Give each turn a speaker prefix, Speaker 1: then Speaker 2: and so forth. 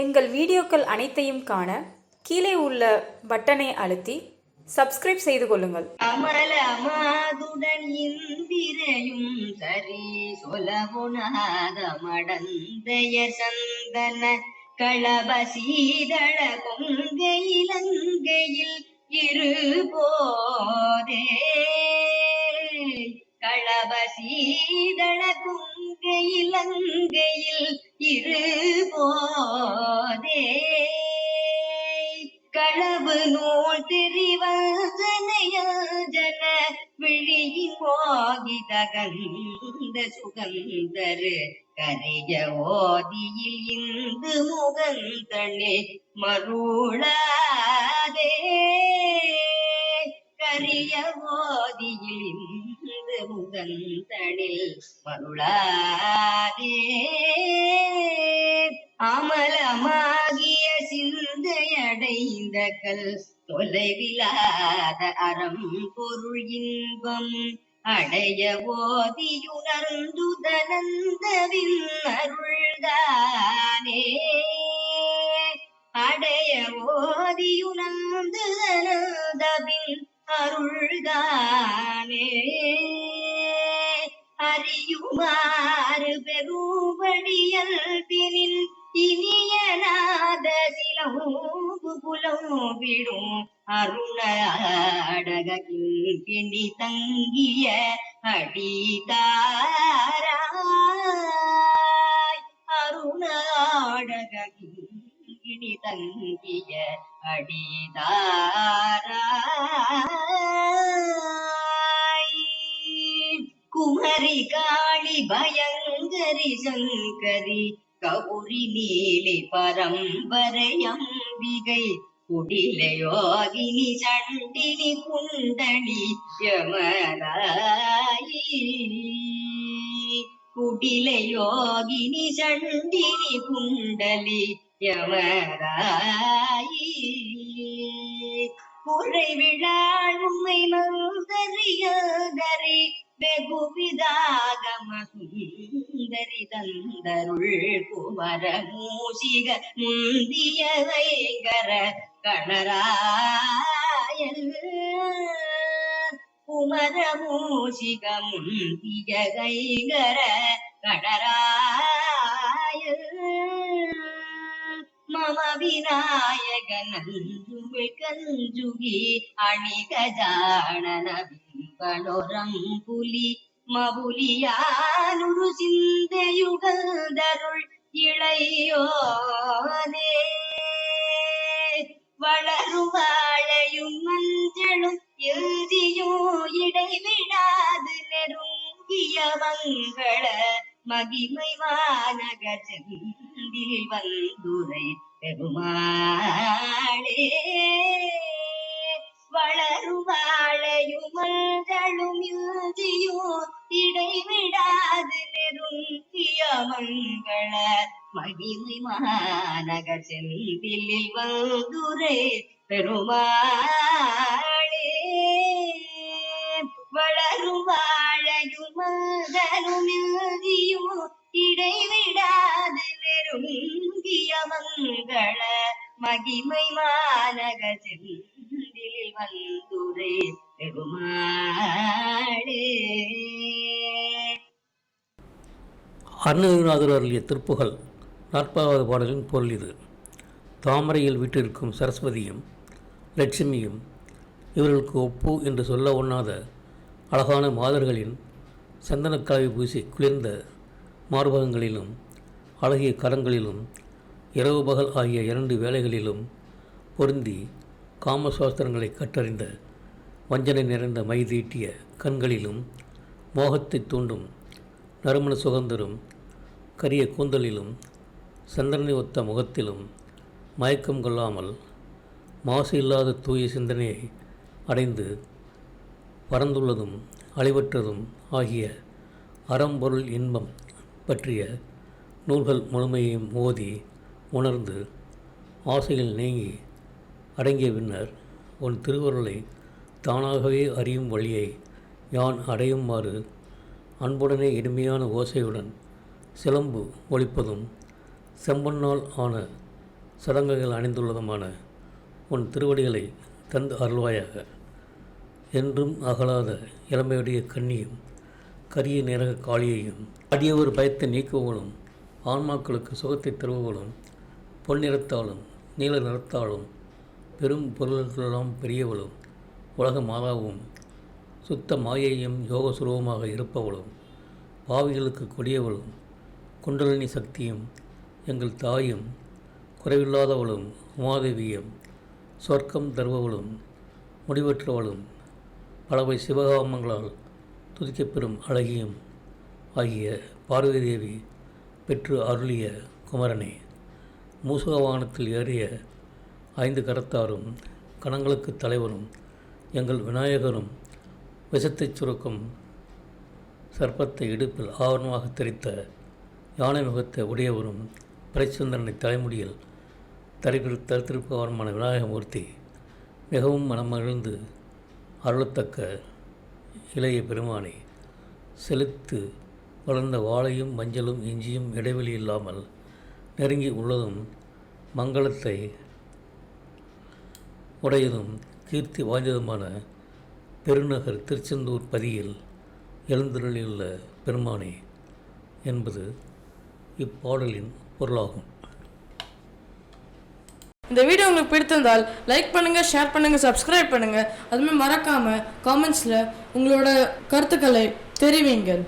Speaker 1: எங்கள் வீடியோக்கள் அனைத்தையும் காண கீழே உள்ள பட்டனை அழுத்தி சப்ஸ்கிரைப் செய்து கொள்ளுங்கள்.
Speaker 2: அமலமாதுடன் இந்திரையும் சரி சொலவுனாத மடந்தைய சந்தன களப சீதள கொங்கையிலங்கையில் இருபோதே. களப சீதள குங்கையில் இலங்கையில் இருபோதே. களவு நூல் திரிவஞ்சனையஜன விழியின் மோகித கந்த சுகந்தரு கரிய ஓதியில் இந்து முகந்தனே மருளாதே. கரிய ஓதியில் இந்து முகந்தனில் மருளாதே. அமலமாகிய சிந்தையடைந்த கல் தொலைவிலாத அறம் பொருள் இன்பம் அடைய ஓதியுணர்ந்துதனந்தவின் அருள்தானே. அடைய ஓதியுணர்ந்துதனந்தவின் அருள்தானே. அறியுமாறு பெருபடியல்பினின் இனியநாத சிலம்பு புலம்பிடும் அருணாடக கிணி தங்கிய அடிதாராய். அருணாடக தங்கிய அடிதாராய். குமரி காளி பயங்கரி சங்கரி கௌரி நீலி பரம்பரையம்பிகை குடிலயோகினி சண்டினி குண்டலி யமராயி. குடிலயோகினி சண்டினி குண்டலி யமராயி. குறை விழாள் உண்மை மந்தரியாதரே வெகுவிதாக சுந்தரி தந்தருள் குமர மூசிக முந்திய வைங்கர கணராயல் குமர மூசிக முந்திய கைகர கடராயல் மம விநாயக நஞ்சுமிழ் கஞ்சுகி அணிக ஜாணன பிம்பனொரம் புலி மபுலியானுரு சிந்தையுகந்தருள் இளையோனே வளரும் வாழையும் மஞ்சளும் எழுதியும் இடைவிடாது நெருங்கிய மங்கள மகிமை வானக செந்தில் வந்துரை பெருமாளே வளரும் வாழையும் மஞ்சளும் எழுதியும் இடைவிடாது நெருங்கிய மங்கள மகிமை மாநக செந்தில் வந்துரை பெருமாளே. வளரும் வாழையும் மகனும் எழுதியும் இடைவிடாது நெருங்கிய மங்கள மகிமை மாநக செந்தில் வந்துரை
Speaker 3: அருணகிரிநாதர் அருளிய திருப்புகழ் நாற்பதாவது பாடலின் பொருள் இது. தாமரையில் வீட்டிற்கும் சரஸ்வதியும் லட்சுமியும் இவர்களுக்கு ஒப்பு என்று சொல்ல ஒண்ணாத அழகான மாதர்களின் சந்தனக்காவி பூசி குளிர்ந்த மார்பகங்களிலும் அழகிய கரங்களிலும் இரவு பகல் ஆகிய இரண்டு வேலைகளிலும் பொருந்தி காமசாஸ்திரங்களை கற்றறிந்த வஞ்சனை நிறைந்த மை தீட்டிய கண்களிலும் மோகத்தை தூண்டும் நறுமண சுகந்தரும் கரிய கூந்தலிலும் சந்திரனை ஒத்த முகத்திலும் மயக்கம் கொள்ளாமல் மாசு இல்லாத தூய சிந்தனையை அடைந்து பறந்துள்ளதும் அழிவற்றதும் ஆகிய அறம்பொருள் இன்பம் பற்றிய நூல்கள் முழுமையையும் ஓதி உணர்ந்து ஆசையில் நீங்கி அடங்கிய பின்னர் உன் திருவருளை தானாகவே அறியும் வழியை யான் அடையுமாறு அன்புடனே இனிமையான ஓசையுடன் சிலம்பு ஒழிப்பதும் செம்பன்னால் ஆன சடங்குகள் அணிந்துள்ளதுமான உன் திருவடிகளை தந்து அருள்வாயாக. என்றும் அகலாத இளமையுடைய கண்ணியும் கரிய நிறக காளியையும் அடியவர் பயத்தை நீக்குவங்களும் ஆன்மாக்களுக்கு சுகத்தை தருபவளும் பொன்னிறத்தாலும் நீல நிறத்தாலும் பெரும் பொருள்களெல்லாம் பெரியவளும் உலக மாதாவும் சுத்த மாயையும் யோக சுரூபமாக இருப்பவளும் பாவிகளுக்கு கொடியவளும் குண்டலினி சக்தியும் எங்கள் தாயும் குறைவில்லாதவளும் உமாதேவியும் சொர்க்கம் தருபவளும் முடிவற்றவளும் பலவை சிவகாமங்களால் துதிக்கப்பெறும் அழகியும் ஆகிய பார்வதி தேவி பெற்று அருளிய குமரனே மூசகவாகனத்தில் ஏறிய ஐந்து கரத்தாரும் கணங்களுக்கு தலைவரும் எங்கள் விநாயகரும் விஷத்தைச் சுருக்கும் சர்ப்பத்தை இடுப்பில் ஆவரணமாக தெரித்த யானை முகத்தை உடையவரும் பிரச்சந்திரனை தலைமுடியில் தரிப்பித்த திருப்பவரமான விநாயகமூர்த்தி மிகவும் மனமகிழ்ந்து அருளத்தக்க இளைய பெருமானை செலுத்து வளர்ந்த வாழையும் மஞ்சளும் இஞ்சியும் இடைவெளி இல்லாமல் நெருங்கி உள்ளதும் மங்களத்தை உடையதும் கீர்த்தி வாய்ந்ததுமான பெருநகர் திருச்செந்தூர் பதியில் எழுந்தருளியுள்ள பெருமானே என்பது இப்பாடலின் பொருளாகும்.
Speaker 4: இந்த வீடியோ உங்களுக்கு பிடித்திருந்தால் லைக் பண்ணுங்கள் ஷேர் பண்ணுங்கள் சப்ஸ்கிரைப் பண்ணுங்கள் அதுமாதிரி மறக்காமல் காமெண்ட்ஸில் உங்களோட கருத்துக்களை தெரிவிங்கள்.